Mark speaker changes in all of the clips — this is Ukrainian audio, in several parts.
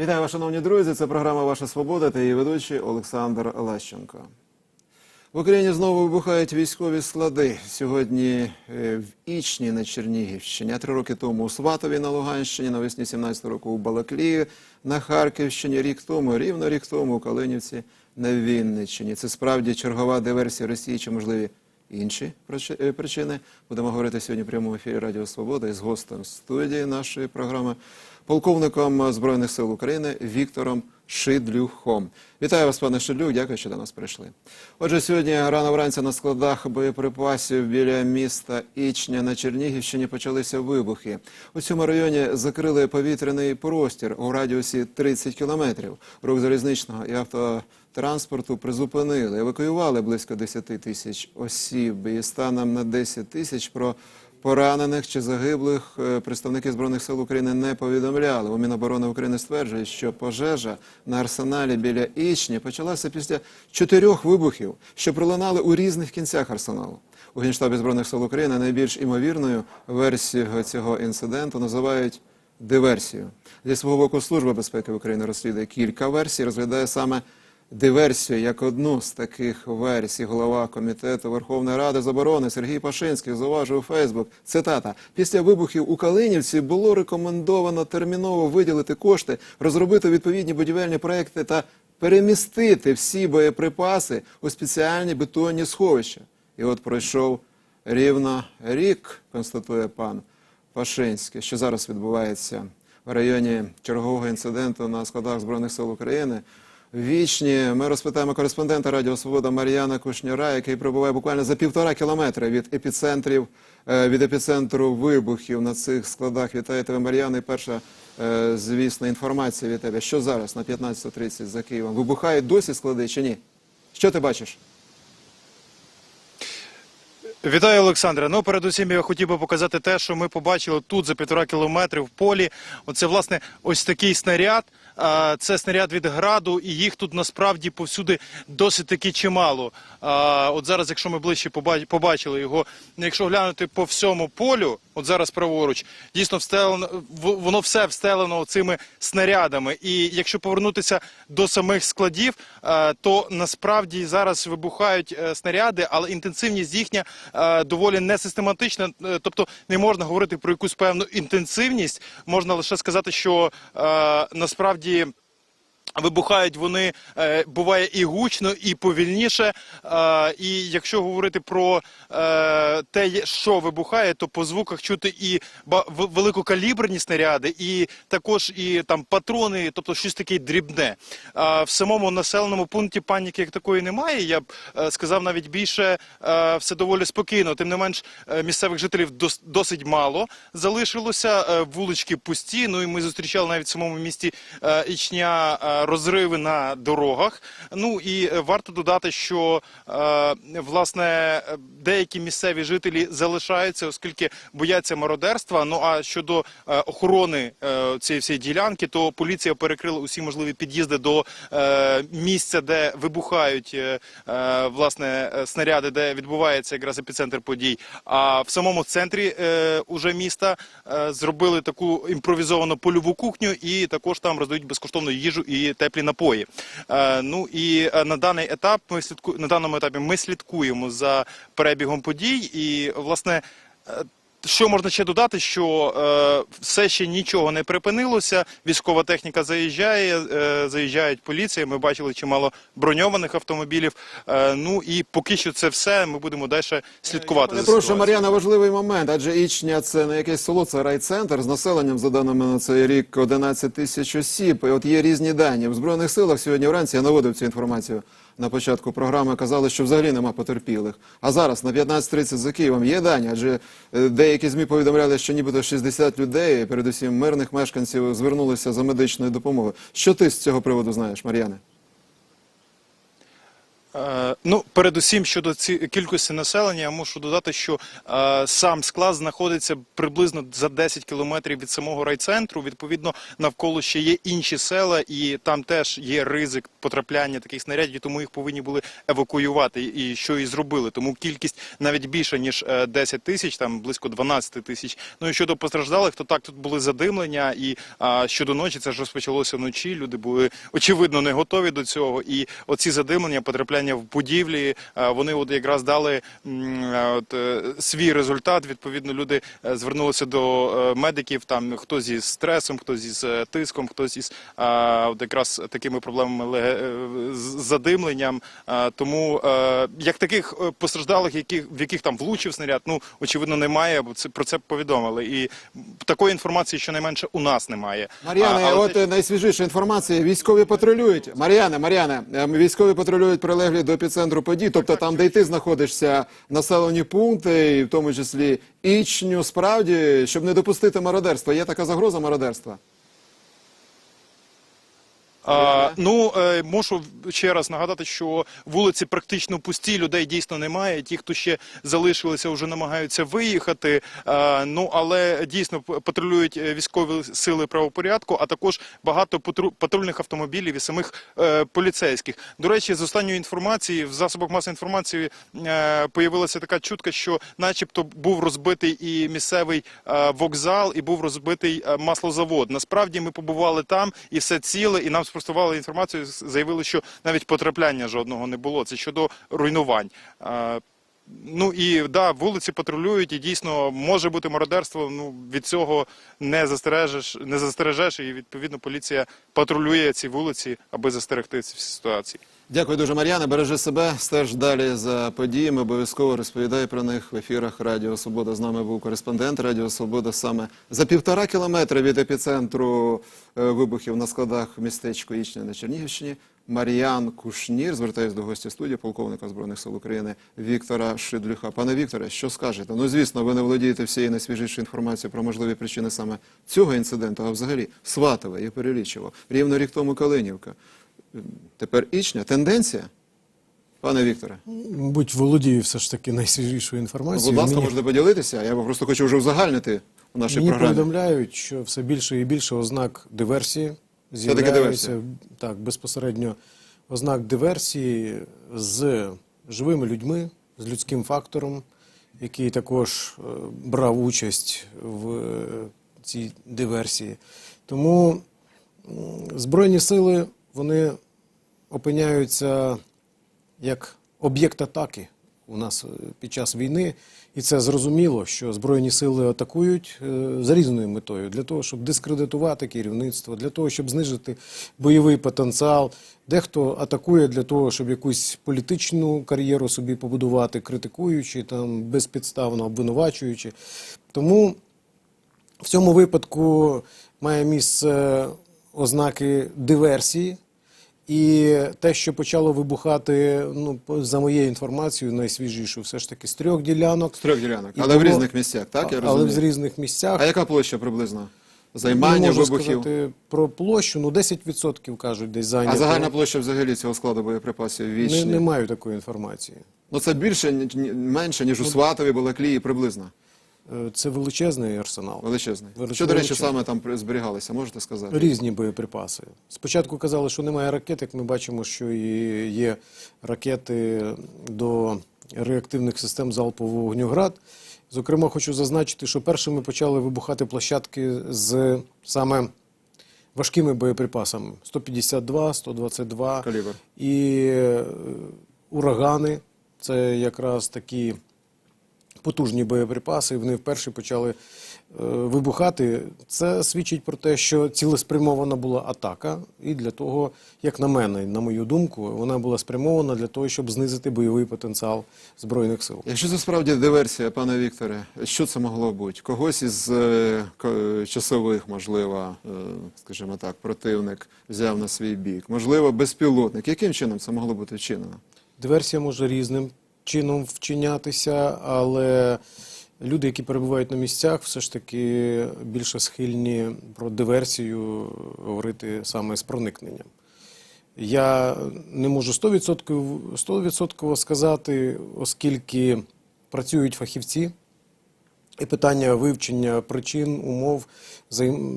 Speaker 1: Вітаю, вас, шановні друзі. Це програма Ваша Свобода та її ведучий Олександр Лещенко. В Україні знову вибухають військові склади. Сьогодні е, в Ічні на Чернігівщині, а три роки тому у Сватові на Луганщині, навесні 17 року у Балаклії на Харківщині, рік тому, рівно рік тому у Калинівці на Вінниччині. Це справді чергова диверсія Росії чи можливі інші е, причини. Будемо говорити сьогодні в прямому ефірі Радіо Свобода із гостем студії нашої програми, полковником Збройних сил України Віктором Шидлюхом. Вітаю вас, пане Шидлюк, дякую, що до нас прийшли. Отже, сьогодні рано вранці на складах боєприпасів біля міста Ічня на Чернігівщині почалися вибухи. У цьому районі закрили повітряний простір у радіусі 30 кілометрів. Рух залізничного і автотранспорту призупинили. Евакуювали близько 10 тисяч осіб. І станом на 10 тисяч про Поранених чи загиблих е, представники збройних сил України не повідомляли. У Міноборони України стверджує, що пожежа на арсеналі біля Ічні почалася після чотирьох вибухів, що пролунали у різних кінцях арсеналу. У генштабі збройних сил України найбільш імовірною версією цього інциденту називають диверсію. Зі свого боку служба безпеки України розслідує кілька версій, розглядає саме диверсію як одну з таких версій. Голова комітету Верховної Ради з оборони Сергій Пашинський зауважив у Фейсбук. Цитата: після вибухів у Калинівці було рекомендовано терміново виділити кошти, розробити відповідні будівельні проекти та перемістити всі боєприпаси у спеціальні бетонні сховища. І от пройшов рівно рік, констатує пан Пашинський, що зараз відбувається в районі чергового інциденту на складах Збройних сил України. Вічні ми розпитаємо кореспондента Радіо Свобода Мар'яна Кушняра, який прибуває буквально за півтора кілометри від епіцентрів е, від епіцентру вибухів на цих складах. Вітаю тебе, Мар'яна. І перша, е, звісно, інформація від тебе. Що зараз на 15.30 за Києвом? Вибухають досі склади чи ні? Що ти бачиш?
Speaker 2: Вітаю, Олександре. Ну, передусім, я хотів би показати те, що ми побачили тут за півтора кілометри в полі. Оце, власне, ось такий снаряд. Це снаряд від граду, і їх тут насправді повсюди досить таки чимало. От зараз, якщо ми ближче поба- побачили його, ну, якщо глянути по всьому полю, от зараз праворуч, дійсно встелено, воно все встелено цими снарядами. І якщо повернутися до самих складів, то насправді зараз вибухають е, снаряди, але інтенсивність їхня доволі несистематична. Е, Тобто не можна говорити про якусь певну інтенсивність. Можна лише сказати, що е, насправді. Вибухають вони е, буває і гучно, і повільніше. Е, і якщо говорити про е, те, що вибухає, то по звуках чути і великокаліберні снаряди, і також і там патрони, тобто щось таке дрібне. В самому населеному пункті паніки як такої немає. Я б сказав навіть більше все доволі спокійно. Тим не менш, місцевих жителів дос- досить мало залишилося. Вулички пусті. Ну і ми зустрічали навіть в самому місті Ічня розриви на дорогах. Ну і е, варто додати, що е, власне деякі місцеві жителі залишаються, оскільки бояться мародерства. Ну а щодо е, охорони цієї всієї ділянки, то поліція перекрила усі можливі під'їзди до місця, де вибухають власне снаряди, де відбувається якраз епіцентр подій. А в самому центрі уже міста зробили таку імпровізовану польову кухню, і також там роздають безкоштовну їжу і теплі напої. Е, ну і е, на даний етап ми слідку на даному етапі ми слідкуємо за перебігом подій, і власне. Що можна ще додати, що е, все ще нічого не припинилося. Військова техніка заїжджає, е, заїжджають поліція. Ми бачили чимало броньованих автомобілів. Е, ну і поки що це все. Ми будемо далі слідкувати.
Speaker 1: Не
Speaker 2: за
Speaker 1: прошу. Мар'яна, важливий момент, адже Ічня це не якесь село, це райцентр з населенням, за даними на цей рік, 11 тисяч осіб. І от є різні дані. В Збройних силах сьогодні вранці я наводив цю інформацію на початку програми. Казали, що взагалі нема потерпілих. А зараз на 15.30 за Києвом є дані, адже е, деякі ЗМІ повідомляли, що нібито 60 людей, передусім мирних мешканців, звернулися за медичною допомогою. Що ти з цього приводу знаєш, Мар'яне?
Speaker 2: Е, Ну, передусім щодо ці кількості населення, я мушу додати, що е, сам склад знаходиться приблизно за 10 кілометрів від самого райцентру. Відповідно, навколо ще є інші села, і там теж є ризик потрапляння таких снарядів, тому їх повинні були евакуювати, і що і зробили. Тому кількість навіть більша ніж е, 10 тисяч, там близько 12 тисяч. Ну і щодо постраждалих, то так тут були задимлення, і а, щодо ночі це ж розпочалося вночі. Люди були очевидно не готові до цього. І оці задимлення, потрапляння в будівлі, вони от якраз дали от, е, свій результат. Відповідно, люди е, звернулися до е, медиків. Там хтось із стресом, хтось із е, тиском, хтось із от якраз такими проблемами е, з задимленням. Тому е, як таких е, постраждалих, яких в яких там влучив снаряд, ну очевидно немає, бо це про це повідомили. І такої інформації щонайменше у нас немає.
Speaker 1: Мар'яне, от е, найсвіжіша інформація. Військові патрулюють. Мар'яне, Мар'яне, е, військові патрулюють прилеглі до епіцентру подій, тобто там, де й ти знаходишся, населені пункти, і в тому числі Ічню, справді, щоб не допустити мародерства. Є така загроза мародерства?
Speaker 2: А, ну, е, мушу ще раз нагадати, що вулиці практично пусті, людей дійсно немає. Ті, хто ще залишилися, вже намагаються виїхати. А, ну, але дійсно патрулюють е, військові сили правопорядку, а також багато патру- патрульних автомобілів і самих е, поліцейських. До речі, з останньої інформації в засобах масової інформації е, появилася така чутка, що, начебто, був розбитий і місцевий е, вокзал, і був розбитий е, маслозавод. Насправді ми побували там і все ціле, і нам спростували інформацію. Заявили, що навіть потрапляння жодного не було. Це щодо руйнувань. Ну і да, вулиці патрулюють, і дійсно може бути мародерство. Ну від цього не застережеш, не застережеш, і відповідно поліція патрулює ці вулиці, аби застерегти ці ситуації.
Speaker 1: Дякую дуже, Мар'яне. Бережи себе, стеж далі за подіями. Обов'язково розповідай про них в ефірах Радіо Свобода. З нами був кореспондент Радіо Свобода саме за півтора кілометра від епіцентру е, вибухів на складах містечку Ічня на Чернігівщині. Мар'ян Кушнір, звертаюся до гостя студії, полковника Збройних сил України Віктора Шидлюха. Пане Вікторе, що скажете? Ну, звісно, ви не володієте всією найсвіжішою інформацією про можливі причини саме цього інциденту, а взагалі Сватове, я перелічував. Рівно рік тому Калинівка. Тепер Ічня. Тенденція? Пане Вікторе,
Speaker 3: Мабуть, володію все ж таки найсвіжішою інформацією.
Speaker 1: будь ласка,
Speaker 3: мені,
Speaker 1: можете поділитися. Я просто хочу вже узагальнити у нашій
Speaker 3: мені
Speaker 1: програмі.
Speaker 3: повідомляють, що все більше і більше ознак диверсії з'являються так, безпосередньо ознак диверсії з живими людьми, з людським фактором, який також е, брав участь в е, цій диверсії. Тому Збройні сили вони опиняються як об'єкт атаки у нас е, під час війни, і це зрозуміло, що збройні сили атакують е, за різною метою для того, щоб дискредитувати керівництво, для того, щоб знижити бойовий потенціал. Дехто атакує для того, щоб якусь політичну кар'єру собі побудувати, критикуючи там безпідставно обвинувачуючи. Тому в цьому випадку має місце ознаки диверсії. І те, що почало вибухати, ну, за моєю інформацією, найсвіжішу, все ж таки з трьох ділянок.
Speaker 1: З трьох ділянок,
Speaker 3: І
Speaker 1: але в різних місцях, так? Я
Speaker 3: А- але
Speaker 1: розумію.
Speaker 3: в різних місцях.
Speaker 1: А яка площа приблизно? Займання
Speaker 3: можу
Speaker 1: вибухів?
Speaker 3: сказати про площу, ну 10% кажуть, десь зайнято.
Speaker 1: А загальна площа взагалі цього складу боєприпасів в
Speaker 3: не, не маю такої інформації.
Speaker 1: Ну це більше, менше, ніж у
Speaker 3: Ну,
Speaker 1: Сватові, Балаклії приблизно.
Speaker 3: Е, Це величезний арсенал.
Speaker 1: Величезний.
Speaker 3: Величезний.
Speaker 1: Що, до речі, саме там зберігалося, можете сказати?
Speaker 3: Різні боєприпаси. Спочатку казали, що немає ракет, як ми бачимо, що і є ракети до реактивних систем залпового вогню «Град». Зокрема, хочу зазначити, що першими почали вибухати площадки з саме важкими боєприпасами 152, 122
Speaker 1: Калібр.
Speaker 3: і е, урагани. Це якраз такі потужні боєприпаси, вони вперше почали е, вибухати. Це свідчить про те, що цілеспрямована була атака, і для того, як на мене, на мою думку, вона була спрямована для того, щоб знизити бойовий потенціал збройних сил.
Speaker 1: Якщо це справді диверсія, пане Вікторе, що це могло бути? Когось із е, часових, можливо, е, скажімо так, противник взяв на свій бік, можливо, безпілотник. Яким чином це могло бути вчинено?
Speaker 3: Диверсія може різним чином вчинятися, але люди, які перебувають на місцях, все ж таки більше схильні про диверсію говорити саме з проникненням. Я не можу 100%, 100% сказати, оскільки працюють фахівці, і питання вивчення причин, умов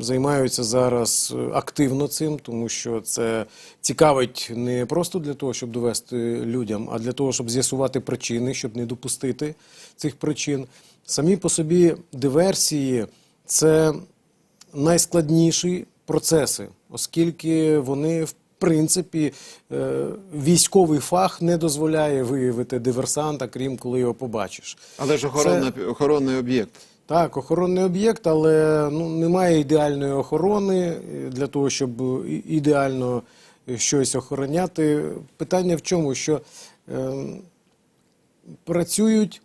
Speaker 3: займаються зараз е, активно цим, тому що це цікавить не просто для того, щоб довести людям, а для того, щоб з'ясувати причини, щоб не допустити цих причин. Самі по собі диверсії це найскладніші процеси, оскільки вони принципі е, військовий фах не дозволяє виявити диверсанта, крім коли його побачиш.
Speaker 1: Але ж охоронна, охоронний об'єкт.
Speaker 3: Так, охоронний об'єкт, але ну, немає ідеальної охорони е, для того, щоб ідеально щось охороняти. Питання в чому? Що е, працюють,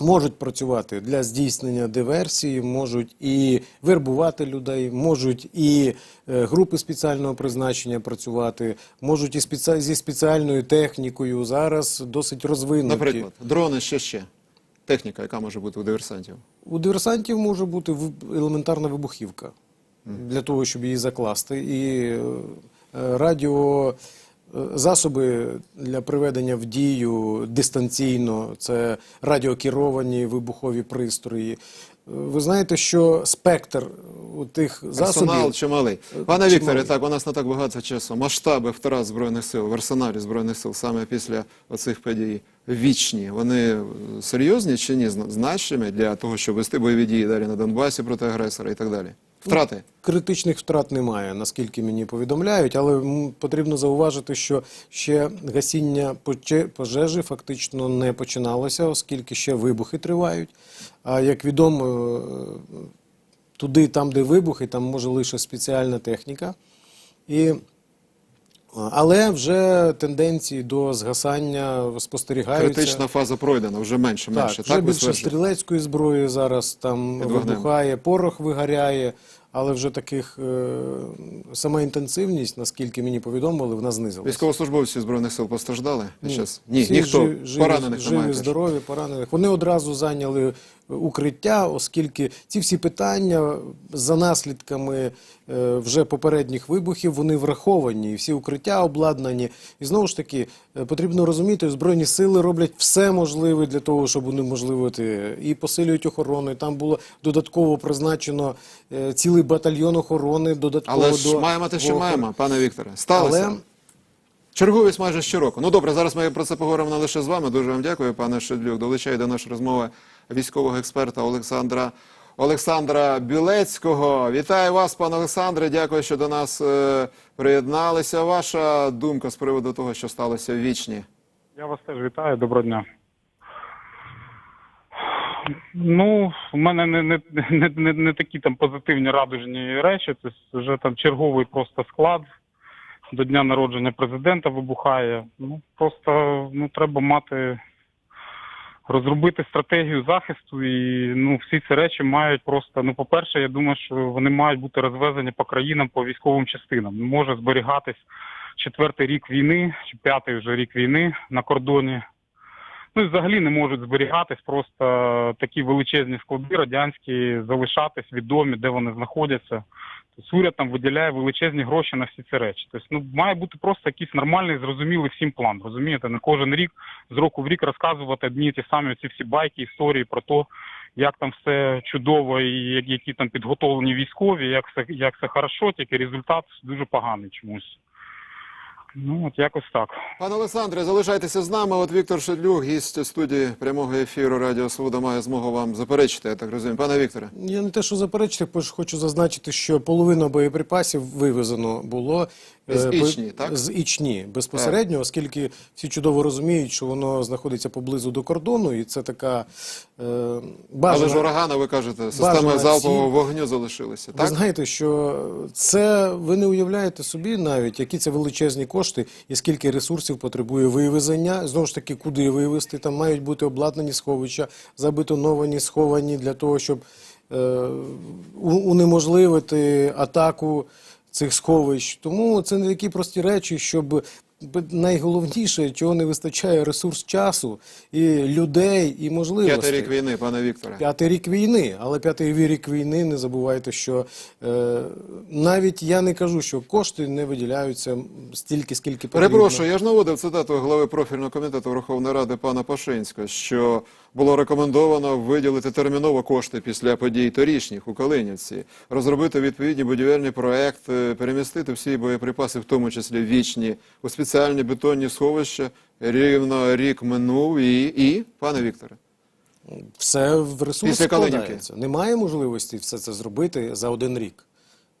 Speaker 3: можуть працювати для здійснення диверсії, можуть і вербувати людей, можуть і е, групи спеціального призначення працювати, можуть і спеці... зі спеціальною технікою. Зараз досить розвинуті.
Speaker 1: Наприклад, дрони, що ще? Техніка, яка може бути у диверсантів.
Speaker 3: У диверсантів може бути елементарна вибухівка для того, щоб її закласти. І е, радіо. Е, Засоби для приведення в дію дистанційно, це радіокеровані вибухові пристрої. Е, Ви знаєте, що спектр у тих
Speaker 1: Арсенал
Speaker 3: засобів
Speaker 1: чималий. Пане
Speaker 3: чималий.
Speaker 1: Вікторе, так, у нас не так багато часу. Масштаби втрат Збройних сил в арсеналі Збройних сил саме після оцих подій вічні. Вони е, серйозні чи ні? Значимі для того, щоб вести бойові дії далі на Донбасі проти агресора і так далі. Втрати.
Speaker 3: Критичних втрат немає, наскільки мені повідомляють, але потрібно зауважити, що ще гасіння пожежі фактично не починалося, оскільки ще вибухи тривають. А як відомо, е, туди, там, де вибухи, там може лише спеціальна техніка. І, але вже тенденції до згасання спостерігаються.
Speaker 1: Критична фаза пройдена, вже менше,
Speaker 3: Так,
Speaker 1: менше.
Speaker 3: вже
Speaker 1: Так,
Speaker 3: більше стрілецької зброї зараз там вибухає, порох вигоряє, але вже таких е, сама інтенсивність, наскільки мені повідомили, вона знизилася.
Speaker 1: Військовослужбовці Збройних сил постраждали? Ні,
Speaker 3: Всі
Speaker 1: ніхто.
Speaker 3: жи- живі,
Speaker 1: Поранених
Speaker 3: живі,
Speaker 1: немає. теж.
Speaker 3: здорові, поранених. Вони одразу зайняли укриття, оскільки ці всі питання за наслідками е, вже попередніх вибухів вони враховані, і всі укриття обладнані. І знову ж таки е, потрібно розуміти, збройні сили роблять все можливе для того, щоб унеможливити і посилюють охорону. І там було додатково призначено е, цілий батальйон охорони. Додатково
Speaker 1: Але ж
Speaker 3: до
Speaker 1: маємо те, що
Speaker 3: до-
Speaker 1: маємо, пане Вікторе. Сталося.
Speaker 3: Але
Speaker 1: Черговість майже щороку. Ну добре, зараз ми про це поговоримо не лише з вами. Дуже вам дякую, пане Шедлюк. Долучаю до нашої розмови військового експерта Олександра Олександра Білецького. Вітаю вас, пане Олександре. Дякую, що до нас е, приєдналися. Ваша думка з приводу того, що сталося в вічні.
Speaker 4: Я вас теж вітаю, доброго дня. Ну, у мене не, не, не, не, не такі там позитивні радужні речі. Це вже там черговий просто склад до дня народження президента вибухає. Ну просто ну треба мати розробити стратегію захисту, і ну всі ці речі мають просто. Ну, по-перше, я думаю, що вони мають бути розвезені по країнам по військовим частинам. Не може зберігатись четвертий рік війни, чи п'ятий вже рік війни на кордоні. Ну взагалі не можуть зберігатись просто такі величезні склади радянські, залишатись відомі, де вони знаходяться. Тобто уряд там виділяє величезні гроші на всі ці речі. Тобто, ну має бути просто якийсь нормальний, зрозумілий всім план. Розумієте, не кожен рік з року в рік розказувати одні ті самі ці всі байки, історії про те, як там все чудово і які там підготовлені військові, як все як все хорошо, тільки результат дуже поганий чомусь. Ну от якось так.
Speaker 1: Пане Олександре, залишайтеся з нами. От Віктор Шедлюк, гість студії прямого ефіру Радіо Свобода, має змогу вам заперечити, я так розумію. Пане Вікторе.
Speaker 3: Я не те, що заперечити, хочу зазначити, що половина боєприпасів вивезено було
Speaker 1: З
Speaker 3: е,
Speaker 1: Ічні, так?
Speaker 3: З Ічні безпосередньо, оскільки всі чудово розуміють, що воно знаходиться поблизу до кордону, і це така е,
Speaker 1: Але ж урагана, ви кажете, системи
Speaker 3: бажана
Speaker 1: залпового вогню залишилися.
Speaker 3: Ви
Speaker 1: Так?
Speaker 3: знаєте, що це ви не уявляєте собі навіть, які це величезні кошти і скільки ресурсів потребує вивезення. Знову ж таки, куди вивезти. Там мають бути обладнані сховища, забетоновані, сховані для того, щоб е, унеможливити атаку цих сховищ. Тому це не такі прості речі, щоб найголовніше, чого не вистачає ресурс часу і людей, і можливостей.
Speaker 1: П'ятий рік війни, пане Вікторе.
Speaker 3: П'ятий рік війни, але п'ятий рік війни не забувайте, що е, навіть я не кажу, що кошти не виділяються стільки, скільки потрібно.
Speaker 1: Перепрошую, я ж наводив цитату глави профільного комітету Верховної Ради пана Пашинського, що було рекомендовано виділити терміново кошти після подій торічніх у Калинівці, розробити відповідні будівельні проекти, перемістити всі боєприпаси, в тому числі вічні, у спеціальні бетонні сховища. Рівно рік минув і, і пане Вікторе.
Speaker 3: Все в ресурс
Speaker 1: Після Калинівки.
Speaker 3: складається. Немає можливості все це зробити за один рік.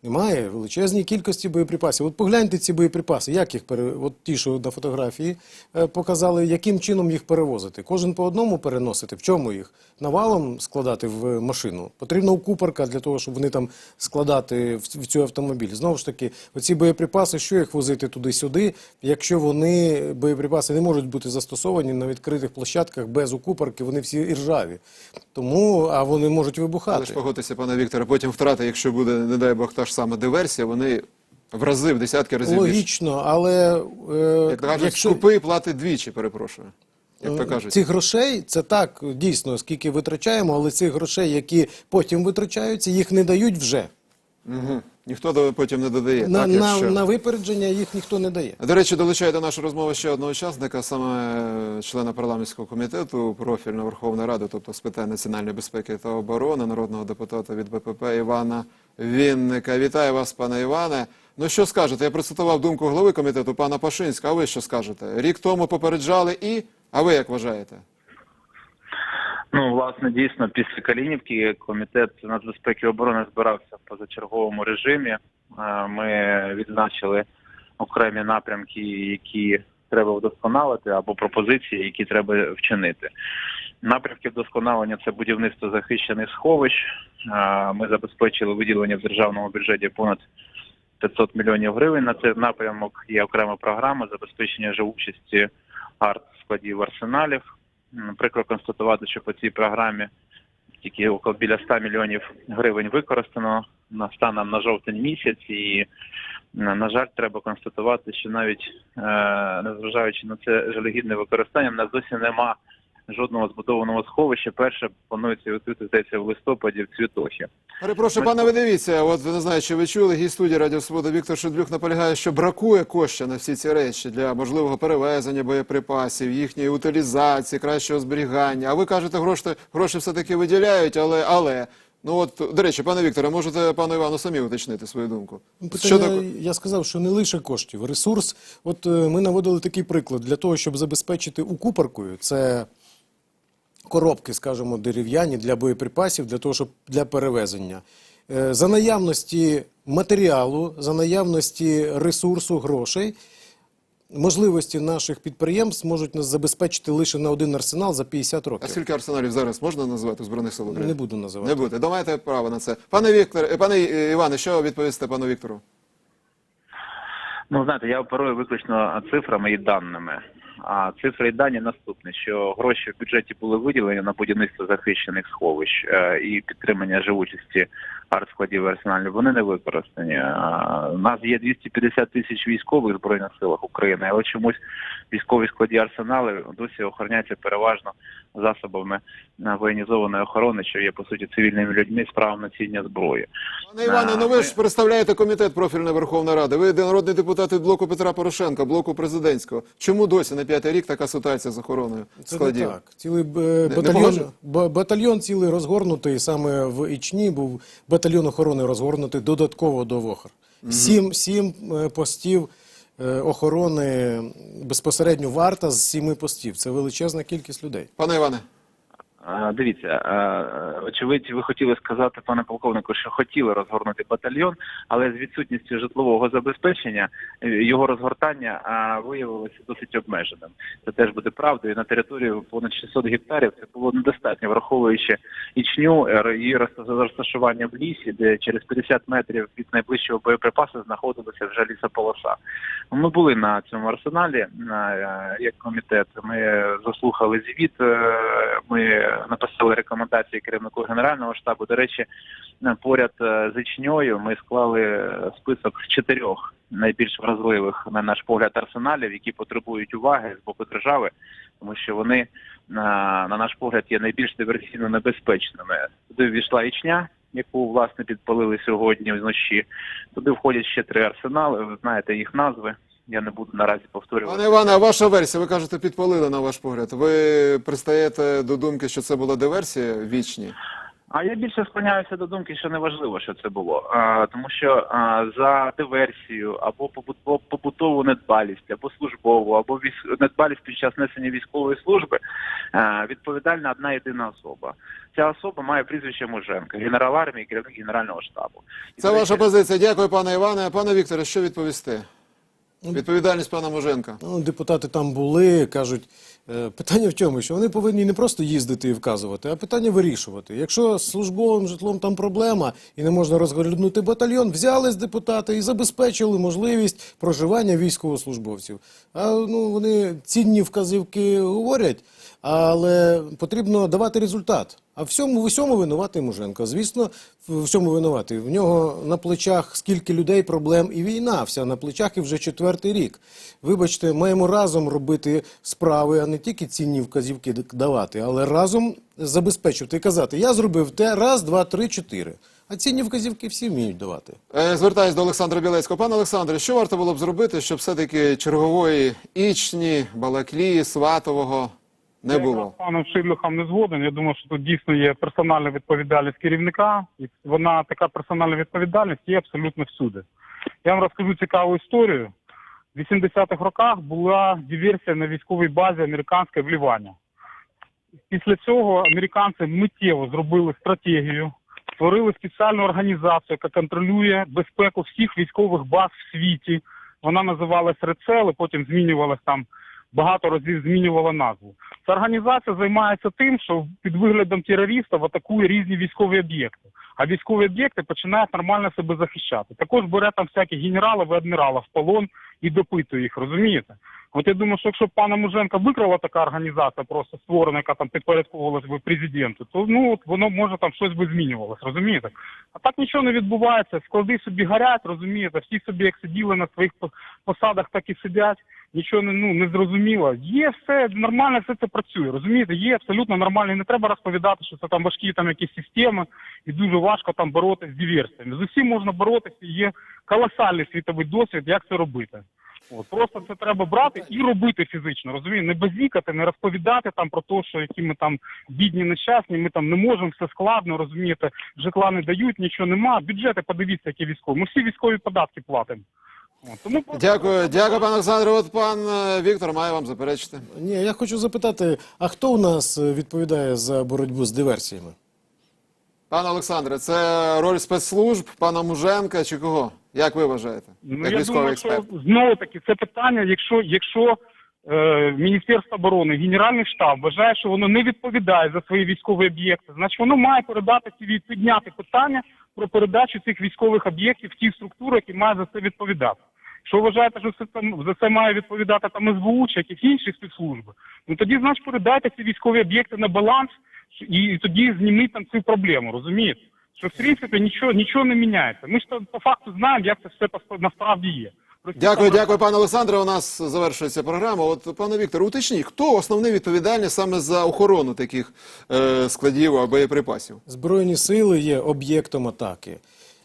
Speaker 3: Немає величезної кількості боєприпасів. От погляньте ці боєприпаси, як їх пере... от ті, що на фотографії е, показали, яким чином їх перевозити. Кожен по одному переносити. В чому їх? Навалом складати в машину. Потрібна укупорка для того, щоб вони там складати в, цю автомобіль. Знову ж таки, оці боєприпаси, що їх возити туди-сюди, якщо вони боєприпаси не можуть бути застосовані на відкритих площадках без укупорки, вони всі іржаві. Тому а вони можуть вибухати.
Speaker 1: Але ж погодьтеся, пане Вікторе, потім втрати, якщо буде, не дай Бог, та ж сама диверсія, вони в рази, в десятки разів більше.
Speaker 3: Логічно, але е,
Speaker 1: Як кажуть,
Speaker 3: якщо
Speaker 1: скупий платить двічі, перепрошую. Як то
Speaker 3: е,
Speaker 1: кажуть.
Speaker 3: цих грошей, це так дійсно, скільки витрачаємо, але цих грошей, які потім витрачаються, їх не дають вже.
Speaker 1: Угу. Ніхто потім не додає.
Speaker 3: На,
Speaker 1: так,
Speaker 3: на,
Speaker 1: якщо...
Speaker 3: на випередження їх ніхто не дає.
Speaker 1: До речі, долучає до нашої розмови ще одного учасника, саме е, члена парламентського комітету профільної Верховної Ради, тобто з питань національної безпеки та оборони, народного депутата від БПП Івана Вінника. Вітаю вас, пане Іване. Ну що скажете? Я процитував думку голови комітету пана Пашинська. А ви що скажете? Рік тому попереджали і. А ви як вважаєте?
Speaker 5: Ну, власне, дійсно, після Калінівки комітет нацбезпеки і оборони збирався в позачерговому режимі. Е, Ми відзначили окремі напрямки, які треба вдосконалити, або пропозиції, які треба вчинити. Напрямки вдосконалення це будівництво захищених сховищ. Ми забезпечили виділення в державному бюджеті понад 500 мільйонів гривень на цей напрямок. Є окрема програма забезпечення живучості арт складів арсеналів. Прикро констатувати, що по цій програмі тільки около біля 100 мільйонів гривень використано на станом на жовтень місяць, і на жаль, треба констатувати, що навіть е, незважаючи на це жалюгідне використання, в нас досі нема жодного збудованого сховища. Перше планується відкрити здається в листопаді в Цвітохі.
Speaker 1: Перепрошую, пане, ви дивіться, от не знаю, чи ви чули, гість студії Радіо Свобода Віктор Шедлюк наполягає, що бракує коштів на всі ці речі для можливого перевезення боєприпасів, їхньої утилізації, кращого зберігання. А ви кажете, гроші, гроші все-таки виділяють, але, але. Ну от, до речі, пане Вікторе, можете пану Івану самі уточнити свою думку.
Speaker 3: Ну,
Speaker 1: Що
Speaker 3: Питання,
Speaker 1: таке?
Speaker 3: я сказав, що не лише коштів. Ресурс, от е, ми наводили такий приклад для того, щоб забезпечити укупоркою, це коробки, скажімо, дерев'яні для боєприпасів, для того, щоб для перевезення. Е, За наявності матеріалу, за наявності ресурсу, грошей, можливості наших підприємств можуть нас забезпечити лише на один арсенал за 50
Speaker 1: А скільки арсеналів зараз можна назвати у Збройних сил України?
Speaker 3: Не буду називати.
Speaker 1: Не будете. Маєте право на це. Пане Віктор, е, пане е, Іване, що відповісти пану Віктору?
Speaker 5: Ну, знаєте, я оперую виключно цифрами і даними. А цифри і дані наступні, що гроші в бюджеті були виділені на будівництво захищених сховищ е, і підтримання живучості артскладів арсеналів. Вони не використані. У нас є 250 тисяч військових в збройних силах України, але чомусь військові складі арсенали досі охороняються переважно засобами е, воєнізованої охорони, що є по суті цивільними людьми з правом носіння зброї.
Speaker 1: Пане Іване, ну ви ж представляєте комітет профільної Верховної Ради. Ви народний депутат від блоку Петра Порошенка, блоку президентського. Чому досі на п'ятий рік така ситуація з охороною
Speaker 3: Це
Speaker 1: складів?
Speaker 3: не так. Цілий е, батальйон, батальйон цілий розгорнутий саме в Ічні був батальйон охорони розгорнутий додатково до ВОХР. Сім, сім е, постів е, охорони безпосередньо варта з сіми постів. Це величезна кількість людей.
Speaker 1: Пане Іване,
Speaker 5: Дивіться, очевидь, ви хотіли сказати, пане полковнику, що хотіли розгорнути батальйон, але з відсутністю житлового забезпечення е, його розгортання виявилося досить обмеженим. Це теж буде правдою. На території понад 600 гектарів це було недостатньо, враховуючи ічню е, і розташування в лісі, де через 50 метрів від найближчого боєприпасу знаходилася вже лісополоса. Ми були на цьому арсеналі е, як комітет. Ми заслухали звіт. Ми написали рекомендації керівнику генерального штабу. До речі, поряд е, з Ічньою ми склали е, список чотирьох найбільш вразливих, на наш погляд, арсеналів, які потребують уваги з боку держави, тому що вони, е, на наш погляд, є найбільш диверсійно небезпечними. Туди ввійшла Ічня, яку власне підпалили сьогодні вночі. Туди входять ще три арсенали. Ви знаєте їх назви. Я не буду наразі повторювати.
Speaker 1: Пане Іване, а ваша версія, ви кажете, підпалили на ваш погляд. Ви пристаєте до думки, що це була диверсія вічні?
Speaker 5: А я більше склоняюся до думки, що неважливо, що це було, а, тому що а, за диверсію або побут- побутову недбалість, або службову, або військ... недбалість під час несення військової служби а, відповідальна одна єдина особа. Ця особа має прізвище Муженка, генерал армії, керівник генерального штабу. І,
Speaker 1: Це ваша позиція. Дякую, пане Іване. Пане Вікторе, що відповісти? Відповідальність пана Муженка.
Speaker 3: Ну, депутати там були, кажуть, е, питання в чому, що вони повинні не просто їздити і вказувати, а питання вирішувати. Якщо з службовим житлом там проблема і не можна розгорнути батальйон, взялись депутати і забезпечили можливість проживання військовослужбовців. А ну вони цінні вказівки говорять, але потрібно давати результат. А всьому в усьому винуватий Муженко. Звісно, в всьому винуватий. В нього на плечах скільки людей, проблем і війна. Вся на плечах і вже четвертий рік. Вибачте, маємо разом робити справи, а не тільки цінні вказівки давати, але разом забезпечувати і казати: я зробив те, раз, два, три, чотири. А цінні вказівки всі вміють давати.
Speaker 1: Е, Звертаюсь до Олександра Білецького. Пане Олександре, що варто було б зробити, щоб все-таки чергової Ічні, Балаклії, Сватового не було?
Speaker 4: якраз з паном Ширлюхом не згоден. Я думаю, що тут дійсно є персональна відповідальність керівника, і вона така персональна відповідальність є абсолютно всюди. Я вам розкажу цікаву історію. В 80-х роках була диверсія на військовій базі американської в Лівані. Після цього американці миттєво зробили стратегію, створили спеціальну організацію, яка контролює безпеку всіх військових баз в світі. Вона називалась РЕЦЕЛ, потім змінювалась там багато разів змінювала назву. Ця організація займається тим, що під виглядом терористів атакує різні військові об'єкти. А військові об'єкти починають нормально себе захищати. Також бере там всяких генералів і адміралів в полон і допитує їх, розумієте? От я думаю, що якщо пана Муженка викрала така організація, просто створена, яка там підпорядковувалась би президенту, то ну от воно може там щось би змінювалось, розумієте? А так нічого не відбувається. Склади собі горять, розумієте, всі собі як сиділи на своїх посадах, так і сидять. Нічого не ну не зрозуміло. Є все нормально, все це працює. Розумієте, є абсолютно нормально. І Не треба розповідати, що це там важкі там якісь системи, і дуже важко там боротися з диверсіями. З усім можна боротися. Є колосальний світовий досвід, як це робити. От просто це треба брати і робити фізично. Розумієте, не базікати, не розповідати там про те, що які ми там бідні, нещасні, ми там не можемо, все складно, розумієте, житла не дають, нічого нема. Бюджети подивіться, які військові. Ми всі військові податки платимо. От, тому
Speaker 1: Дякую, дякую, пане Олександре. От пан е, Віктор має вам заперечити.
Speaker 3: Ні, я хочу запитати: а хто у нас е, відповідає за боротьбу з диверсіями?
Speaker 1: Пане Олександре, це роль спецслужб, пана Муженка чи кого? Як ви вважаєте?
Speaker 4: Ну
Speaker 1: Як
Speaker 4: я
Speaker 1: військовий
Speaker 4: думаю,
Speaker 1: експерт?
Speaker 4: що знову таки це питання, якщо якщо е, Міністерство оборони, Генеральний штаб вважає, що воно не відповідає за свої військові об'єкти, значить воно має передати ці підняти питання про передачу цих військових об'єктів в ті структури, які мають за це відповідати. Ви вважаєте, що це там за це має відповідати там СБУ чи якісь інші спецслужби, ну тоді значить передайте ці військові об'єкти на баланс і тоді зніміть там цю проблему, розумієте? Що в принципі нічого нічого не міняється. Ми ж то по факту знаємо, як це все насправді є. Просто
Speaker 1: Дякую,
Speaker 4: там-
Speaker 1: дякую, пане Олександре. У нас завершується програма. От, пане Віктор, уточніть, хто основний відповідальний саме за охорону таких е, складів або боєприпасів?
Speaker 3: Збройні сили є об'єктом атаки.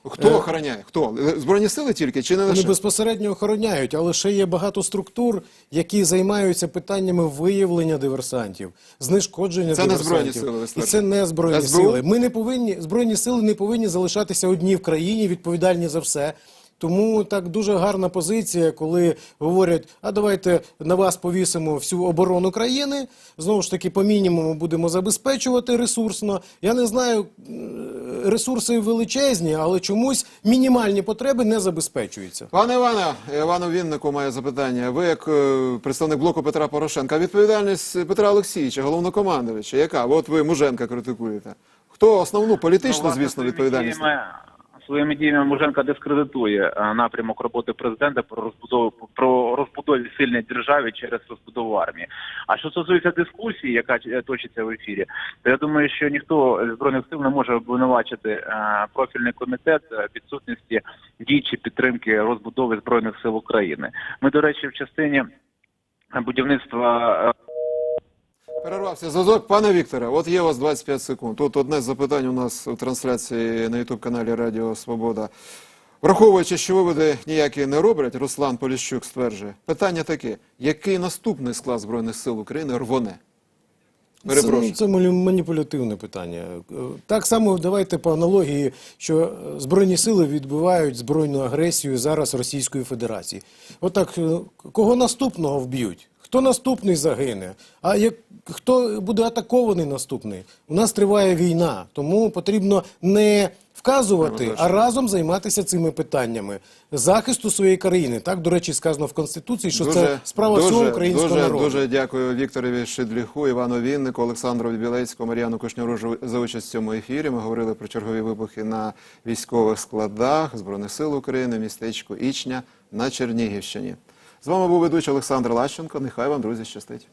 Speaker 1: Хто
Speaker 3: Е,
Speaker 1: охороняє? Хто? Збройні сили тільки чи не
Speaker 3: Вони безпосередньо охороняють, але ще є багато структур, які займаються питаннями виявлення диверсантів, знешкодження
Speaker 1: Це не. Збройні Сили,
Speaker 3: І це не збройні
Speaker 1: СБУ?
Speaker 3: сили. Ми не повинні збройні сили не повинні залишатися одні в країні, відповідальні за все. Тому так дуже гарна позиція, коли говорять: а давайте на вас повісимо всю оборону країни. Знову ж таки, по мінімуму будемо забезпечувати ресурсно. Я не знаю, ресурси величезні, але чомусь мінімальні потреби не забезпечуються.
Speaker 1: Пане Іване, Івану Віннику має запитання. Ви як е, представник блоку Петра Порошенка, відповідальність Петра Олексійовича, головнокомандувача, яка? От ви Муженка критикуєте. Хто основну політичну,
Speaker 5: Ну,
Speaker 1: звісно, відповідальність?
Speaker 5: Своїми діями Муженка дискредитує е, напрямок роботи президента про розбудову про розбудові сильної держави через розбудову армії. А що стосується дискусії, яка е, точиться в ефірі, то я думаю, що ніхто з збройних сил не може обвинувачити е, профільний комітет відсутності дій чи підтримки розбудови збройних сил України. Ми, до речі, в частині будівництва
Speaker 1: Перервався зв'язок. Пане Вікторе, от є у вас 25 секунд. Тут одне з запитань у нас у трансляції на Ютуб-каналі Радіо Свобода. Враховуючи, що виводи ніякі не роблять, Руслан Поліщук стверджує. Питання таке: який наступний склад Збройних сил України рвоне? Перепрошую.
Speaker 3: Це, це маніпулятивне питання. Так само давайте по аналогії, що е, Збройні сили відбивають збройну агресію зараз Російської Федерації. Отак, е, кого наступного вб'ють? Хто наступний загине? А як хто буде атакований наступний? У нас триває війна, тому потрібно не вказувати, а разом займатися цими питаннями захисту своєї країни. Так, до речі, сказано в Конституції, що це справа всього українського
Speaker 1: дуже,
Speaker 3: народу.
Speaker 1: Дуже дякую Вікторові Шидліху, Івану Віннику, Олександру Білецькому, Мар'яну Кушняру за участь в цьому ефірі. Ми говорили про чергові вибухи на військових складах Збройних сил України, містечку Ічня на Чернігівщині. З вами був ведучий Олександр Лащенко. Нехай вам, друзі, щастить.